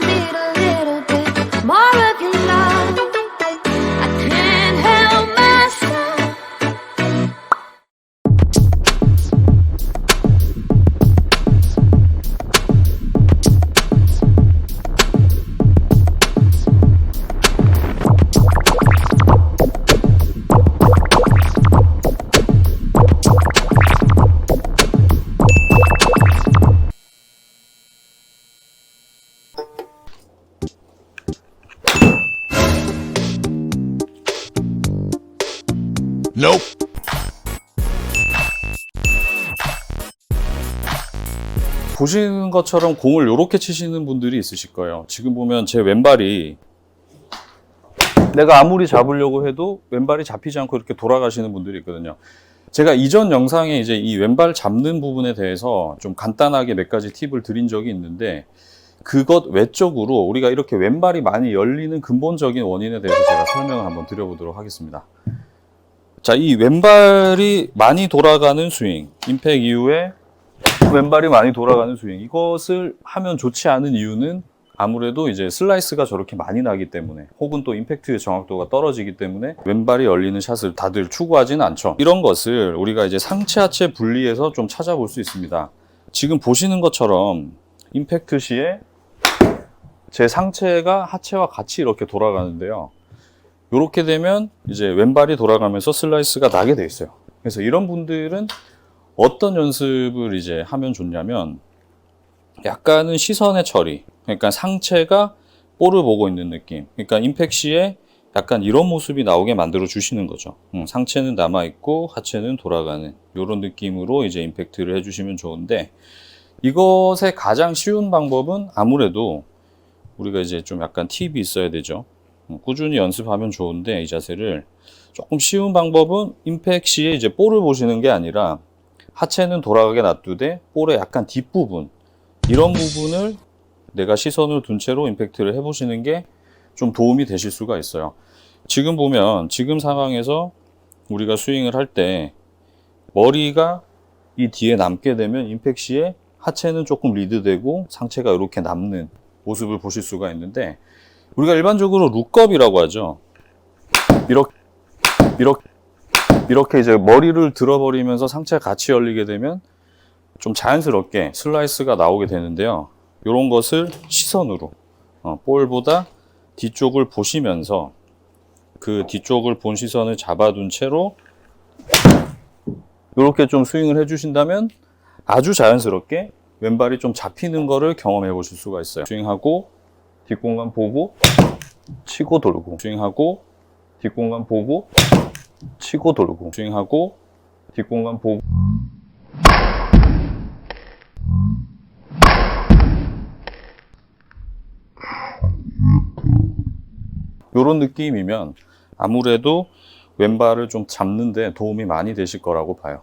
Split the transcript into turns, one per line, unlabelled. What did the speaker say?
respiro
Nope.
보시는 것처럼 공을 이렇게 치시는 분들이 있으실 거예요. 지금 보면 제 왼발이 내가 아무리 잡으려고 해도 왼발이 잡히지 않고 이렇게 돌아가시는 분들이 있거든요. 제가 이전 영상에 이제 이 왼발 잡는 부분에 대해서 좀 간단하게 몇 가지 팁을 드린 적이 있는데 그것 외적으로 우리가 이렇게 왼발이 많이 열리는 근본적인 원인에 대해서 제가 설명을 한번 드려보도록 하겠습니다. 자, 이 왼발이 많이 돌아가는 스윙, 임팩 이후에 왼발이 많이 돌아가는 스윙. 이것을 하면 좋지 않은 이유는 아무래도 이제 슬라이스가 저렇게 많이 나기 때문에 혹은 또 임팩트의 정확도가 떨어지기 때문에 왼발이 열리는 샷을 다들 추구하지는 않죠. 이런 것을 우리가 이제 상체 하체 분리해서 좀 찾아볼 수 있습니다. 지금 보시는 것처럼 임팩트 시에 제 상체가 하체와 같이 이렇게 돌아가는데요. 이렇게 되면 이제 왼발이 돌아가면서 슬라이스가 나게 돼 있어요. 그래서 이런 분들은 어떤 연습을 이제 하면 좋냐면 약간은 시선의 처리. 그러니까 상체가 볼을 보고 있는 느낌. 그러니까 임팩 시에 약간 이런 모습이 나오게 만들어 주시는 거죠. 음, 상체는 남아 있고 하체는 돌아가는 이런 느낌으로 이제 임팩트를 해주시면 좋은데 이것의 가장 쉬운 방법은 아무래도 우리가 이제 좀 약간 팁이 있어야 되죠. 음, 꾸준히 연습하면 좋은데 이 자세를 조금 쉬운 방법은 임팩 시에 이제 볼을 보시는 게 아니라 하체는 돌아가게 놔두되 볼의 약간 뒷부분 이런 부분을 내가 시선을 둔 채로 임팩트를 해보시는 게 좀 도움이 되실 수가 있어요. 지금 보면 지금 상황에서 우리가 스윙을 할 때 머리가 이 뒤에 남게 되면 임팩 시에 하체는 조금 리드되고 상체가 이렇게 남는 모습을 보실 수가 있는데 우리가 일반적으로 룩업이라고 하죠. 이렇게 이렇게 이렇게 이제 머리를 들어버리면서 상체가 같이 열리게 되면 좀 자연스럽게 슬라이스가 나오게 되는데요. 이런 것을 시선으로 어, 볼보다 뒤쪽을 보시면서 그 뒤쪽을 본 시선을 잡아둔 채로 이렇게 좀 스윙을 해주신다면 아주 자연스럽게 왼발이 좀 잡히는 거를 경험해 보실 수가 있어요. 스윙하고 뒷공간 보고 치고 돌고 스윙하고 뒷공간 보고 치고 돌고 스윙하고 뒷공간 보고 요런 느낌이면 아무래도 왼발을 좀 잡는데 도움이 많이 되실 거라고 봐요.